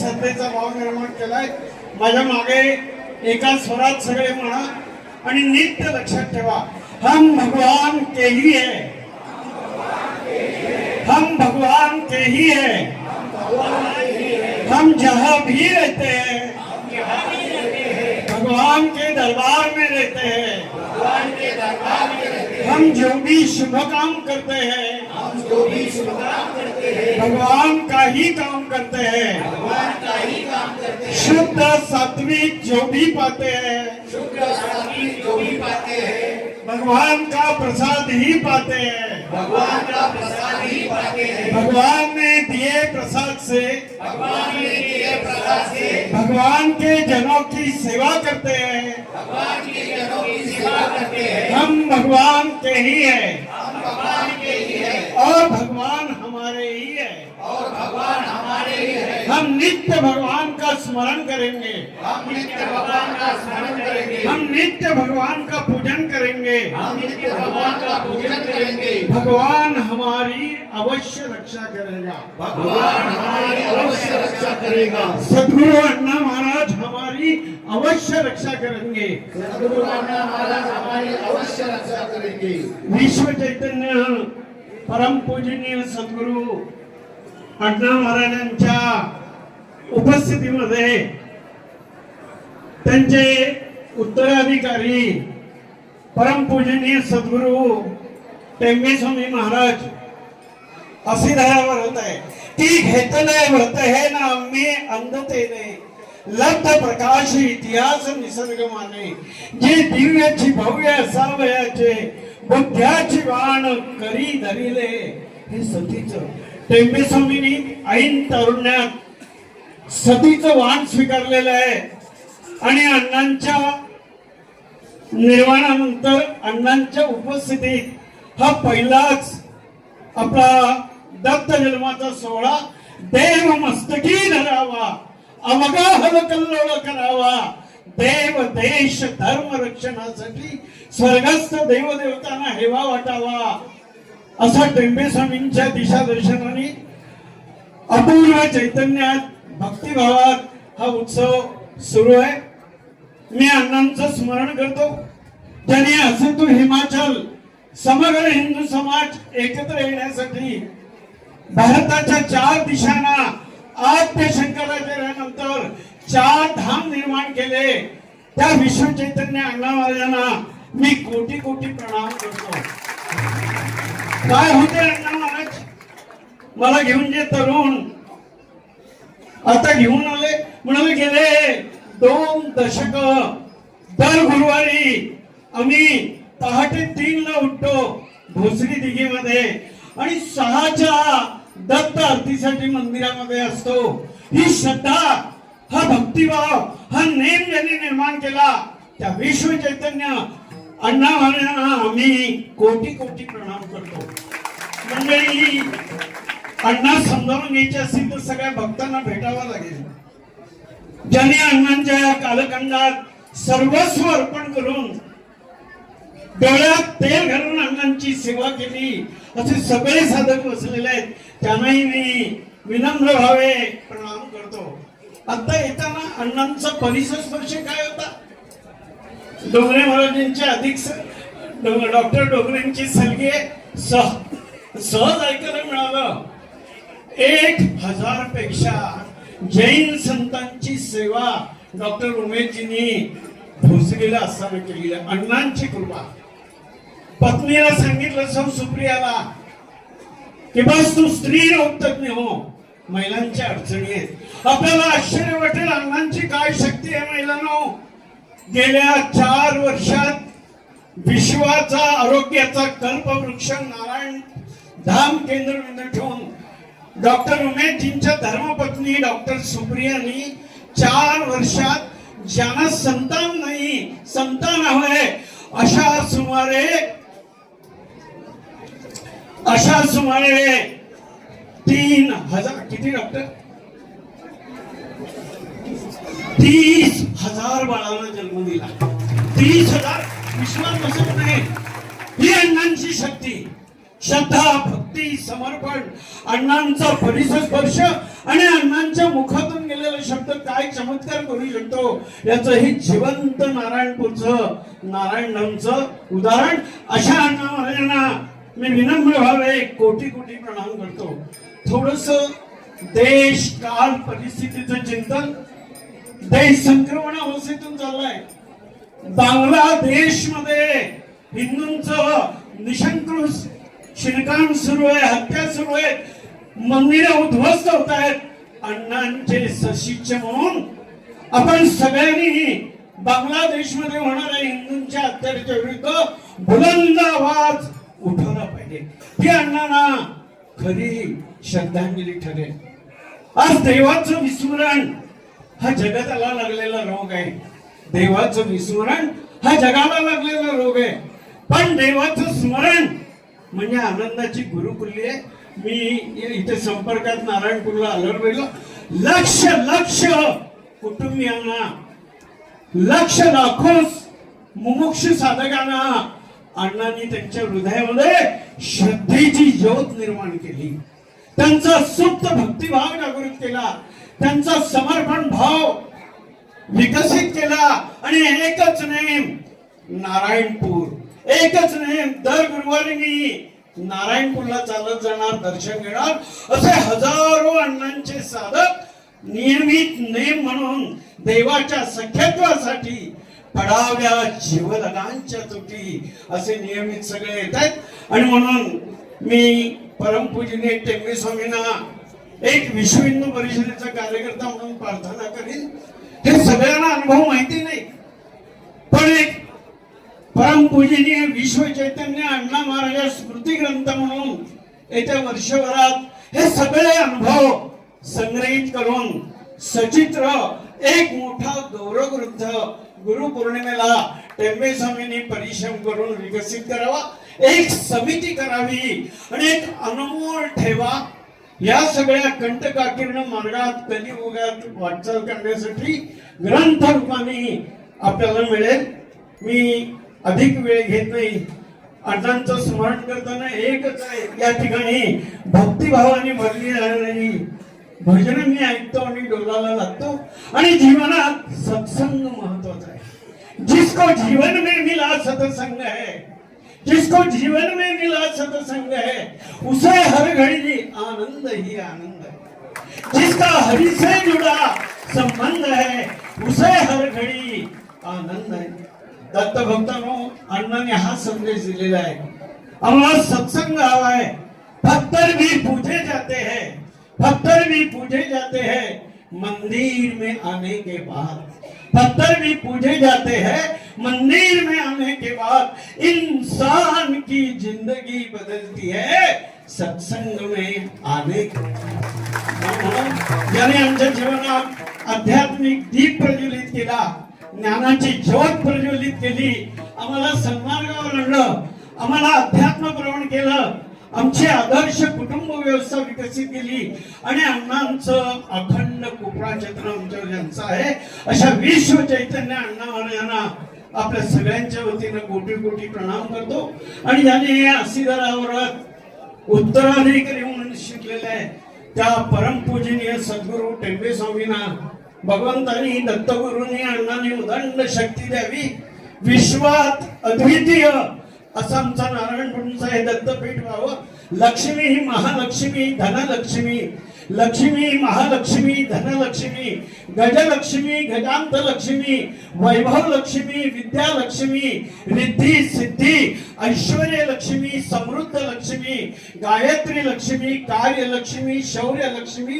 श्रद्धेचा भाव निर्माण केलाय. माझ्या मागे एका स्वरात सगळे नित्य लक्षात हम भगवान के ही है. हम भगवान के ही है. हम जहाँ भी रहते हैं. भगवान के दरबार में रहते हैं. हम जो भी शुभ काम करते हैं. भगवान का ही काम करते हैं। भगवान का ही काम करते हैं। शुद्ध सात्विक जो भी पाते हैं। शुद्ध सात्विक जो भी पाते हैं। भगवान का प्रसाद ही पाते हैं। भगवान का प्रसाद ही पाते हैं। भगवान ने दिए प्रसाद से। भगवान ने दिए प्रसाद से। भगवान के जनों की सेवा करते हैं। भगवान के जनों की सेवा करते हैं। हम भगवान के ही है। हम भगवान के ही है और भगवान हमारे ही है। और भगवान हमारे ही है। हम नित्य भगवान का स्मरण करेंगे। हम नित्य भगवान का स्मरण करेंगे। हम नित्य भगवान का पूजन करेंगे। हम नित्य भगवान का पूजन करेंगे। भगवान हमारी अवश्य रक्षा करेगा। भगवान हमारी अवश्य रक्षा करेगा। सदगुरु अण्णा महाराज हमारी अवश्य रक्षा करेंगे। सदगुरु अन्ना महाराज हमारी अवश्य रक्षा करेंगे। विश्व चैतन्य परम पूजनीय सद्गुरु अण्णा महाराजांच्या उपस्थितीमध्ये त्यांचे उत्तराधिकारी परम पूजनीय सद्गुरु टेंबे स्वामी महाराज अशी धरावर होत आहे. ती घेत नाही व्रत हे ना आम्ही अंधतेने लब्ध प्रकाश इतिहास निसर्ग माने जे दिव्याची भव्य असावयाचे बुद्ध्याची वाण करी धरिले. हे सतीच. टेंबे स्वामींनी ऐन तरुण्यात सतीचं वाण स्वीकारलेलं आहे. आणि अण्णांच्या निर्माणानंतर अण्णांच्या उपस्थितीत हा पहिलाच आपला दत्त जन्माचा सोहळा देव मस्तकी धरावा अवगा कल्लोळ करावा. देव देश धर्म रक्षणासाठी स्वर्गस्थ देवदेवतांना हेवा वाटावा. असा टेंबे स्वामींच्या दिशादर्शनाने अपूर्व चैतन्यात भक्तिभावात हा उत्सव सुरू आहे. मी अण्णांचं स्मरण करतो. त्यांनी असे तो हिमाचल समग्र हिंदू समाज एकत्र येण्यासाठी भारताच्या चार दिशांना आद्य शंकराचार्यानंतर चार धाम निर्माण केले. त्या विश्व चैतन्य अण्णा महाराजांना मी कोटी कोटी प्रणाम करतो. काय होते अण्णा महाराज? मला घेऊन जे तरुण. आता घेऊन आले म्हणून गेले. दोन दशक दर गुरुवारी आम्ही पहाटे तीन ला उठतो भोसरी दिघीमध्ये. आणि सहाच्या दत्त आरतीसाठी मंदिरामध्ये असतो. ही श्रद्धा हा भक्तिभाव हा नेम ज्यांनी निर्माण केला त्या विश्व चैतन्य अण्णा महाराजांना आम्ही कोटी कोटी प्रणाम करतो. मंडळी अण्णा समजावून घ्यायचे असतील तर सगळ्या भक्तांना भेटावं लागेल. ज्यांनी अण्णांच्या या कालखंडात सर्वस्व अर्पण करून डोळ्यात तेल घालून अण्णांची सेवा केली असे सगळे साधक बसलेले आहेत. त्यांनाही मी विनम्र भावे प्रणाम करतो. आता येताना अण्णांचा परिसर स्पर्श काय होता? डोंगरे महाराजांचे अधिक डॉक्टर डोंगरेंची सलगे सहज ऐकायला मिळालं. एक हजारपेक्षा जैन संतांची सेवा डॉक्टर उमेशजींनी भोसलेला असताना केली अण्णांची कृपा. पत्नीला सांगितलं सौ सुप्रियाला की बस तू स्त्री रोगतज्ञ हो. महिलांच्या अडचणी आहेत. आपल्याला आश्चर्य वाटेल अण्णांची काय शक्ती आहे महिलांनो? गेल्या चार वर्षात विश्वाचा आरोग्याचा कल्पवृक्ष नारायण धाम केंद्र ठेवून डॉक्टर उमेशजींच्या धर्मपत्नी डॉक्टर सुप्रियानी चार वर्षात ज्यांना संतान नाही संतान हवंय अशा सुमारे अशा सुमारे तीन हजार किती डॉक्टर? तीस हजार बाळांना जन्म दिला. तीस हजार विश्वास बसत नाही. ही अण्णांची शक्ती. श्रद्धा भक्ती समर्पण अण्णांचा परिसर स्पर्श आणि अण्णांच्या मुखातून गेलेला शब्द काय चमत्कार करू शकतो याचं हे जिवंत नारायणपूरचं नारायणचं उदाहरण. अशा अण्णा महाराजांना मी विनम्र व्हावे कोटी कोटी प्रणाम करतो. थोडस देश काल परिस्थितीचं चिंतन देश संक्रमण अवस्थेतून चाललाय. बांगलादेशमध्ये हिंदूंच निशंकृष शिरकाम सुरू आहे हत्या सुरू आहेत मंदिर उद्ध्वस्त होत आहेत. अण्णांचे सशिच्य म्हणून आपण सगळ्यांनी बांगलादेशमध्ये होणाऱ्या हिंदूंच्या अत्याचाराच्या विरुद्ध बुलंद आवाज उठवला पाहिजे. ती अण्णांना खरी श्रद्धांजली ठरेल. आज देवाचं विस्मरण हा जगताला लागलेला रोग आहे. देवाचं विस्मरण हा जगाला लागलेला रोग आहे. पण देवाचं स्मरण म्हणजे आनंदाची गुरुकुल्ली आहे. मी इथे संपर्कात नारायणपूरला आल्यावर वेळेला लक्ष लक्ष कुटुंबियांना लक्ष लाखोस मुमुक्ष साधकांना. अण्णांनी त्यांच्या हृदयामध्ये श्रद्धेची ज्योत निर्माण केली. त्यांचा सुप्त भक्तिभाव जागृत केला. त्यांचा समर्पण भाव विकसित केला आणि एकच नेम नारायणपूर. एकच नेम दर गुरुवारी मी नारायणपूरला चालत जाणार दर्शन घेणार. असे हजारो अण्णांचे साधक नियमित नेम म्हणून देवाच्या सख्यत्वासाठी पडाव्या जीवदानांच्या तुटी असे नियमित सगळे येत आहेत. आणि म्हणून मी परमपूजनीय टेंबे स्वामींना एक विश्व हिंदू परिषदेचा कार्यकर्ता म्हणून प्रार्थना करीन. हे सगळ्यांना अनुभव माहिती नाही. पण एक परमपूजनीय विश्व चैतन्य अण्णा महाराज स्मृती ग्रंथ म्हणून येत्या वर्षभरात हे सगळे अनुभव संग्रहित करून सचित्र एक मोठा गौरव ग्रंथ गुरुपौर्णिमेला टेंबे स्वामींनी परिश्रम करून विकसित करावा. एक समिती करावी आणि एक अनमोल ठेवा. या सगळ्या कंटकाकीर्ण मार्गात कलियुगात वाटचाल करण्यासाठी ग्रंथ रूपाने आपल्याला मिळेल. मी अधिक वेळ घेत नाही. अण्णांचं स्मरण करताना एकच आहे या ठिकाणी भक्तिभावाने भरली जाणारी भजन मी ऐकतो आणि डोलाला लागतो. आणि जीवनात सत्संग महत्त्वाचा आहे. जिसको जीवन में मिला सत्संग है जिसको जीवन में मिला सत्संग है, उसे हर घड़ी आनंद ही आनंद है। जिसका हरि से जुड़ा संबंध है, उसे हर घड़ी आनंद है। दत्त भक्तांनो अण्णाने हा संदेश दिलेला आहे आम्हाला सत्संग हवा है पत्थर भी पूजे जाते हैं। पत्थर भी पूजे जाते हैं। मंदिर में आने के बाद पत्थर भी पूजे जाते हैं। मंदिर में आने के बाद इंसान की जिंदगी बदलती है। सत्संग में आने के आमच्या जीवनात आध्यात्मिक दीप प्रज्वलित केला ज्ञानाची ज्योत प्रज्वलित केली आम्हाला सन्मार्गावर आणलं आम्हाला अध्यात्म प्रवण केलं आमची आदर्श कुटुंब व्यवस्था विकसित केली आणि अण्णांचं अखंड कुपराचेतन आमच्यावर ज्यांचं आहे अशा विश्व चैतन्य अण्णा यांना आपल्या सगळ्यांच्या वतीनं कोटी कोटी प्रणाम करतो. आणि ज्याने हे असिदारावर उत्तराधिकारी म्हणून शिकलेले आहे त्या परमपूजनीय सद्गुरू टेंबे स्वामींना भगवंतानी दत्तगुरूंनी अण्णांनी उदंड शक्ती द्यावी. विश्वात अद्वितीय असं आमचा नारायण नारायणपूरचा हे दत्तपीठ व्हावं. लक्ष्मी ही महालक्ष्मी धनलक्ष्मी. लक्ष्मी महालक्ष्मी धनलक्ष्मी गजलक्ष्मी गजांत लक्ष्मी वैभव लक्ष्मी विद्यालक्ष्मी रिद्धी सिद्धी ऐश्वर लक्ष्मी समृद्ध लक्ष्मी गायत्री लक्ष्मी कार्यलक्ष्मी शौर्य लक्ष्मी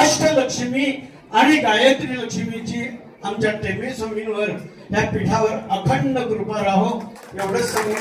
अष्टलक्ष्मी आणि गायत्री लक्ष्मीची आमच्या टेंबे स्वामींवर या पीठावर अखंड कृपा राहो. एवढंच सांगून